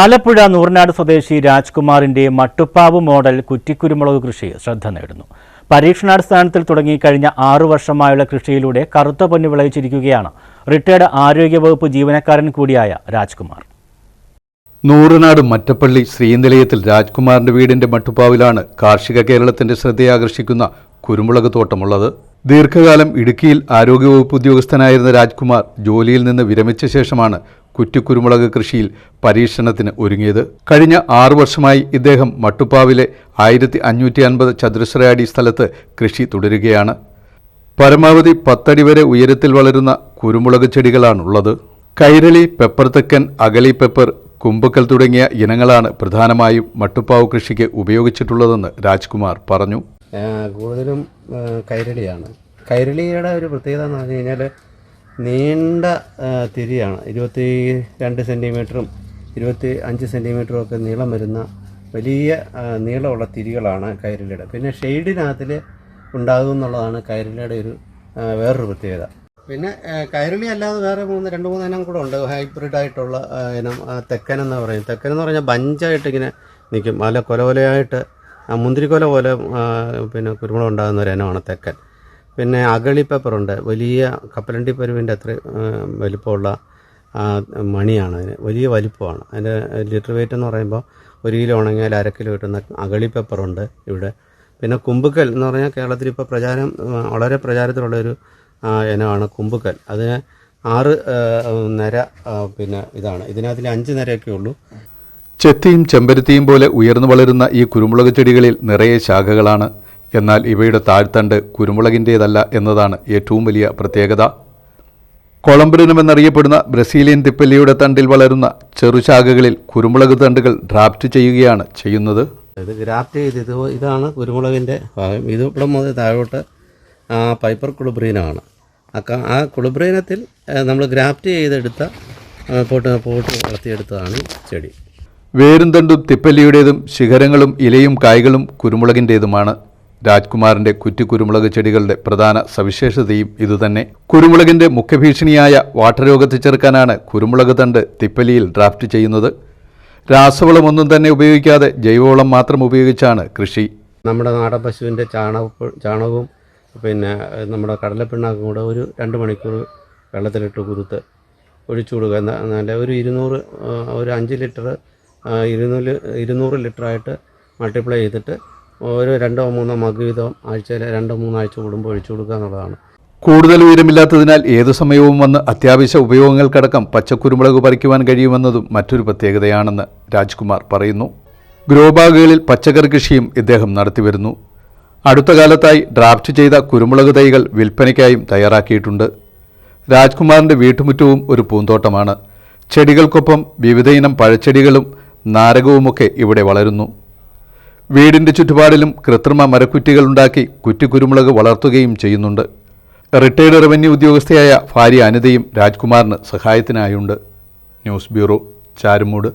ആലപ്പുഴ നൂറിനാട് സ്വദേശി രാജ്കുമാറിന്റെ മട്ടുപ്പാവ് മോഡൽ കുറ്റിക്കുരുമുളക് കൃഷി ശ്രദ്ധ നേടുന്നു. പരീക്ഷണാടിസ്ഥാനത്തിൽ തുടങ്ങി കഴിഞ്ഞ ആറു വർഷമായുള്ള കൃഷിയിലൂടെ കറുത്ത പൊന്നു വിളയിച്ചിരിക്കുകയാണ് റിട്ടയർഡ് ആരോഗ്യവകുപ്പ് ജീവനക്കാരൻ കൂടിയായ രാജ്കുമാർ. നൂറനാട് മറ്റപ്പള്ളി ശ്രീനിലയത്തിൽ രാജ്കുമാറിന്റെ വീടിന്റെ മട്ടുപ്പാവിലാണ് കാർഷിക കേരളത്തിന്റെ ശ്രദ്ധയാകർഷിക്കുന്ന കുരുമുളക് തോട്ടമുള്ളത്. ദീർഘകാലം ഇടുക്കിയിൽ ആരോഗ്യവകുപ്പ് ഉദ്യോഗസ്ഥനായിരുന്ന രാജ്കുമാർ ജോലിയിൽ നിന്ന് വിരമിച്ച ശേഷമാണ് കുറ്റിക്കുരുമുളക് കൃഷിയിൽ പരീക്ഷണത്തിന് ഒരുങ്ങിയത്. കഴിഞ്ഞ ആറു വർഷമായി ഇദ്ദേഹം മട്ടുപ്പാവിലെ ആയിരത്തി അഞ്ഞൂറ്റി അൻപത് ചതുരശ്ര അടി സ്ഥലത്ത് കൃഷി തുടരുകയാണ്. പരമാവധി പത്തടി വരെ ഉയരത്തിൽ വളരുന്ന കുരുമുളക് ചെടികളാണുള്ളത്. കൈരളി പെപ്പർ തെക്കൻ അകലി പെപ്പർ കുമ്പക്കൽ തുടങ്ങിയ ഇനങ്ങളാണ് പ്രധാനമായും മട്ടുപ്പാവ് കൃഷിക്ക് ഉപയോഗിച്ചിട്ടുള്ളതെന്ന് രാജ്കുമാർ പറഞ്ഞു. കൂടുതലും കൈരളിയാണ്. കൈരളിയുടെ ഒരു പ്രത്യേകത എന്ന് പറഞ്ഞു കഴിഞ്ഞാൽ നീണ്ട തിരിയാണ്. ഇരുപത്തി രണ്ട് സെന്റിമീറ്ററും ഇരുപത്തി അഞ്ച് സെന്റിമീറ്ററും ഒക്കെ നീളം വരുന്ന വലിയ നീളമുള്ള തിരികളാണ് കൈരളിയുടെ. പിന്നെ ഷെയ്ഡിനകത്തിൽ ഉണ്ടാകും എന്നുള്ളതാണ് കൈരളിയുടെ ഒരു വേറൊരു പ്രത്യേകത. പിന്നെ കൈരളി അല്ലാതെ വേറെ മൂന്ന് രണ്ട് മൂന്ന് ഇനം കൂടെ ഉണ്ട്. ഹൈബ്രിഡ് ആയിട്ടുള്ള ഇനം തെക്കൻ എന്ന് പറയും. തെക്കൻ എന്ന് പറഞ്ഞാൽ ബഞ്ചായിട്ട് ഇങ്ങനെ നിൽക്കും. നല്ല കൊല കൊലയായിട്ട് മുന്തിരിക്കൊല പോലെ പിന്നെ കുരുമുളക് ഉണ്ടാകുന്ന ഒരു ഇനമാണ് തെക്കൻ. പിന്നെ അഗളി പേപ്പറുണ്ട്. വലിയ കപ്പലണ്ടി പരുവിന്റെ അത്ര വലിപ്പമുള്ള മണിയാണ് അതിന്. വലിയ വലിപ്പമാണ്. അതിന്റെ ലിറ്റർ വെയിറ്റ് എന്ന് പറയുമ്പോൾ ഒരു കിലോ ഉണങ്ങിയാൽ അര കിലോ കിട്ടുന്ന അഗളി പേപ്പറുണ്ട് ഇവിടെ. പിന്നെ കുമ്പുക്കൽ എന്ന് പറഞ്ഞാൽ കേരളത്തിൽ ഇപ്പോൾ പ്രചാരം വളരെ പ്രചാരത്തിലുള്ളൊരു ഇനമാണ് കുമ്പുക്കൽ. അതിന് ആറ് നിര പിന്നെ ഇതാണ്. ഇതിനകത്തിൽ അഞ്ച് നിരയൊക്കെ ഉള്ളൂ. ചെത്തിയും ചെമ്പരത്തിയും പോലെ ഉയർന്നു വളരുന്ന ഈ കുരുമുളക് ചെടികളിൽ നിറയെ ശാഖകളാണ് എന്നാൽ ഇവയുടെ താഴ്ത്തണ്ട് കുരുമുളകിന്റേതല്ല എന്നതാണ് ഏറ്റവും വലിയ പ്രത്യേകത. കൊളംബ്രിനം എന്നറിയപ്പെടുന്ന ബ്രസീലിയൻ തിപ്പല്ലിയുടെ തണ്ടിൽ വളരുന്ന ചെറുശാഖകളിൽ കുരുമുളക് തണ്ടുകൾ ഡ്രാഫ്റ്റ് ചെയ്യുകയാണ് ചെയ്യുന്നത്. ഇത് ഗ്രാഫ്റ്റ് ചെയ്ത് ഇത് ഇതാണ് കുരുമുളകിന്റെ ഭാഗം. ഇത് ഇവിടെ മുതൽ താഴോട്ട് ആ പൈപ്പർ കുളിബ്രീനാണ്. ആ ആ കുളിബ്രീനത്തിൽ നമ്മൾ ഗ്രാഫ്റ്റ് ചെയ്തെടുത്ത പോട്ട് പോട്ട് വളർത്തിയെടുത്തതാണ് ചെടി. വേരും തണ്ടും തിപ്പല്ലിയുടേതും ശിഖരങ്ങളും ഇലയും കായ്കളും കുരുമുളകിന്റേതുമാണ് രാജ്കുമാറിന്റെ കുറ്റിക്കുരുമുളക് ചെടികളുടെ പ്രധാന സവിശേഷതയും ഇതുതന്നെ. കുരുമുളകിന്റെ മുഖ്യഭീഷണിയായ വാട്ടരോഗത്തെ ചെറുക്കാനാണ് കുരുമുളക് തണ്ട് തിപ്പലിയിൽ ഡ്രാഫ്റ്റ് ചെയ്യുന്നത്. രാസവളമൊന്നും തന്നെ ഉപയോഗിക്കാതെ ജൈവവളം മാത്രം ഉപയോഗിച്ചാണ് കൃഷി. നമ്മുടെ നാടൻ പശുവിന്റെ ചാണക ചാണകവും പിന്നെ നമ്മുടെ കടലപ്പിണ്ണാക്കും കൂടെ ഒരു രണ്ട് മണിക്കൂർ വെള്ളത്തിലിട്ട് കുതിർത്ത് ഒഴിച്ചു കൊടുക്കുക. നല്ല ഒരു ഇരുന്നൂറ് ഒരു അഞ്ച് ലിറ്റർ ഇരുന്നൂറ് ഇരുന്നൂറ് ലിറ്ററായിട്ട് മൾട്ടിപ്ലൈ ചെയ്തിട്ട് ഓരോ രണ്ടോ മൂന്നോ മഗ് വീതം ആഴ്ചയിൽ രണ്ടോ മൂന്നോ ആഴ്ച കൂടുമ്പോൾ ഒഴിച്ചു കൊടുക്കുക എന്നുള്ളതാണ്. കൂടുതൽ ഉയരമില്ലാത്തതിനാൽ ഏതു സമയവും വന്ന് അത്യാവശ്യ ഉപയോഗങ്ങൾക്കടക്കം പച്ചക്കുരുമുളക് പറിക്കുവാൻ കഴിയുമെന്നതും മറ്റൊരു പ്രത്യേകതയാണെന്ന് രാജ്കുമാർ പറയുന്നു. ഗ്രോബാഗുകളിൽ പച്ചക്കറി കൃഷിയും ഇദ്ദേഹം നടത്തിവരുന്നു. അടുത്ത കാലത്തായി ഡ്രാഫ്റ്റ് ചെയ്ത കുരുമുളക് തൈകൾ വിൽപ്പനയ്ക്കായും തയ്യാറാക്കിയിട്ടുണ്ട്. രാജ്കുമാറിന്റെ വീട്ടുമുറ്റവും ഒരു പൂന്തോട്ടമാണ്. ചെടികൾക്കൊപ്പം വിവിധയിനം പഴച്ചെടികളും നാരകവുമൊക്കെ ഇവിടെ വളരുന്നു. വീടിന്റെ ചുറ്റുപാടിലും കൃത്രിമ മരക്കുറ്റികളുണ്ടാക്കി കുറ്റിക്കുരുമുളക് വളർത്തുകയും ചെയ്യുന്നുണ്ട്. റിട്ടയർഡ് റവന്യൂ ഉദ്യോഗസ്ഥയായ ഭാര്യ അനിതയും രാജ്കുമാറിന് സഹായത്തിനായുണ്ട്. News bureau Charummood.